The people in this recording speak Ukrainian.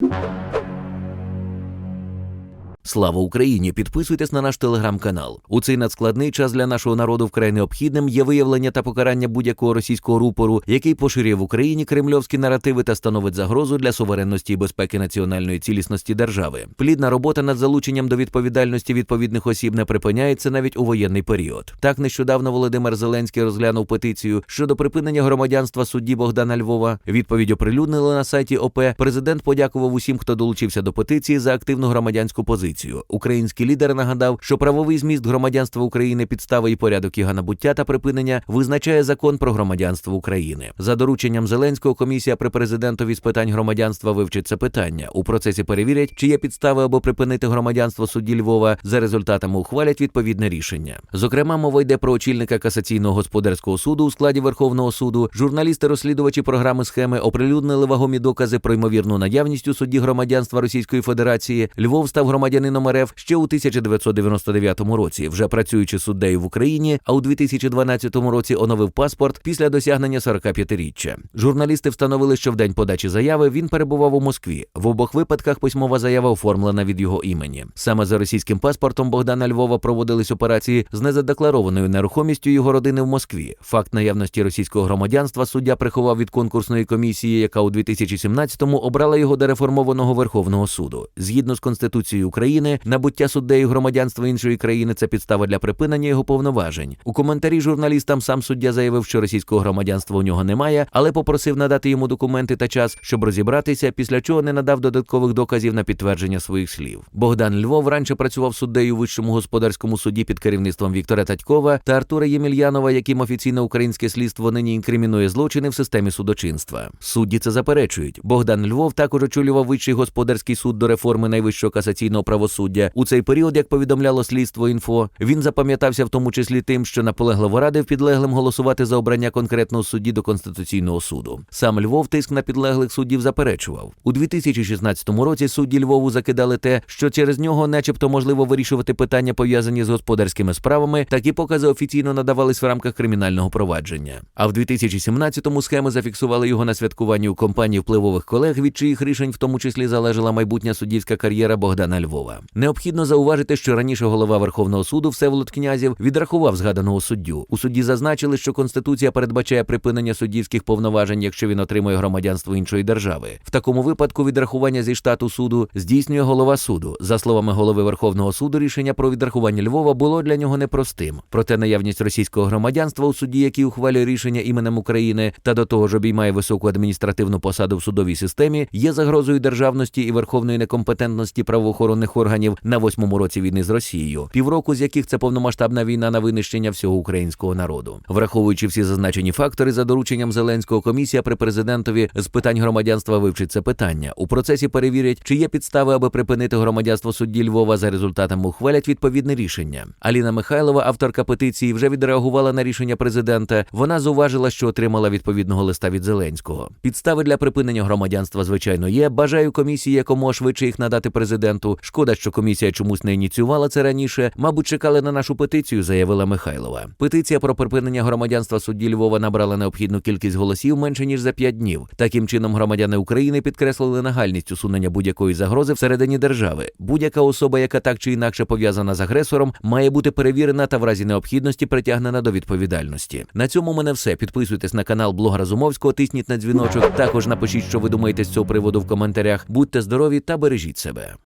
you. Слава Україні! Підписуйтесь на наш телеграм-канал. У цей надскладний час для нашого народу вкрай необхідним є виявлення та покарання будь-якого російського рупору, який поширює в Україні кремльовські наративи та становить загрозу для суверенності і безпеки національної цілісності держави. Плідна робота над залученням до відповідальності відповідних осіб не припиняється навіть у воєнний період. Так нещодавно Володимир Зеленський розглянув петицію щодо припинення громадянства судді Богдана Львова. Відповідь оприлюднили на сайті ОП. Президент подякував усім, хто долучився до петиції за активну громадянську позицію. Український лідер нагадав, що правовий зміст громадянства України, підстави і порядок його набуття та припинення визначає закон про громадянство України. За дорученням Зеленського комісія при президентові з питань громадянства вивчить це питання. У процесі перевірять, чи є підстави або припинити громадянство судді Львова. За результатами ухвалять відповідне рішення. Зокрема, мова йде про очільника касаційного господарського суду у складі Верховного суду. Журналісти-розслідувачі програми схеми оприлюднили вагомі докази про ймовірну наявність у судді громадянства Російської Федерації. Львов став громадянином РФ ще у 1999 році, вже працюючи суддею в Україні, а у 2012 році оновив паспорт після досягнення 45-річчя. Журналісти встановили, що в день подачі заяви він перебував у Москві. В обох випадках письмова заява оформлена від його імені. Саме за російським паспортом Богдана Львова проводились операції з незадекларованою нерухомістю його родини в Москві. Факт наявності російського громадянства суддя приховав від конкурсної комісії, яка у 2017-му обрала його до реформованого Верховного суду. Згідно з Конституцією України, набуття суддею громадянства іншої країни це підстава для припинення його повноважень. У коментарі журналістам сам суддя заявив, що російського громадянства у нього немає, але попросив надати йому документи та час, щоб розібратися, після чого не надав додаткових доказів на підтвердження своїх слів. Богдан Львов раніше працював суддею у вищому господарському суді під керівництвом Віктора Татькова та Артура Ємельянова, яким офіційно українське слідство нині інкримінує злочини в системі судочинства. Судді це заперечують. Богдан Львов також очолював вищий господарський суд до реформи найвищого касаційного правосуддя. У цей період, як повідомляло слідство інфо, він запам'ятався в тому числі тим, що наполегливо радив підлеглим голосувати за обрання конкретного судді до конституційного суду. Сам Львов тиск на підлеглих суддів заперечував. У 2016 році судді Львову закидали те, що через нього, начебто, можливо вирішувати питання пов'язані з господарськими справами. Такі покази офіційно надавались в рамках кримінального провадження. А в 2017-му схеми зафіксували його на святкуванні у компанії впливових колег, від чиїх рішень, в тому числі залежала майбутня суддівська кар'єра Богдана Львова. Необхідно зауважити, що раніше голова Верховного суду Всеволод Князів відрахував згаданого суддю. У суді зазначили, що конституція передбачає припинення суддівських повноважень, якщо він отримує громадянство іншої держави. В такому випадку відрахування зі штату суду здійснює голова суду. За словами голови Верховного суду, рішення про відрахування Львова було для нього непростим. Проте наявність російського громадянства у суді, який ухвалює рішення іменем України, та до того ж обіймає високу адміністративну посаду в судовій системі, є загрозою державності і верховної некомпетентності правоохоронних органів на восьмому році війни з Росією, півроку з яких це повномасштабна війна на винищення всього українського народу. Враховуючи всі зазначені фактори, за дорученням Зеленського комісія при президентові з питань громадянства вивчить це питання. У процесі перевірять, чи є підстави, аби припинити громадянство судді Львова. За результатами ухвалять відповідне рішення. Аліна Михайлова, авторка петиції, вже відреагувала на рішення президента. Вона зауважила, що отримала відповідного листа від Зеленського. Підстави для припинення громадянства, звичайно, є. Бажаю комісії якомога швидше їх надати президенту. Шкода, що комісія чомусь не ініціювала це раніше. Мабуть, чекали на нашу петицію, заявила Михайлова. Петиція про припинення громадянства судді Львова набрала необхідну кількість голосів менше ніж за п'ять днів. Таким чином, громадяни України підкреслили нагальність усунення будь-якої загрози всередині держави. Будь-яка особа, яка так чи інакше пов'язана з агресором, має бути перевірена та в разі необхідності притягнена до відповідальності. На цьому мене все. Підписуйтесь на канал Блога Разумовського, тисніть на дзвіночок. Також напишіть, що ви думаєте з цього приводу в коментарях. Будьте здорові та бережіть себе.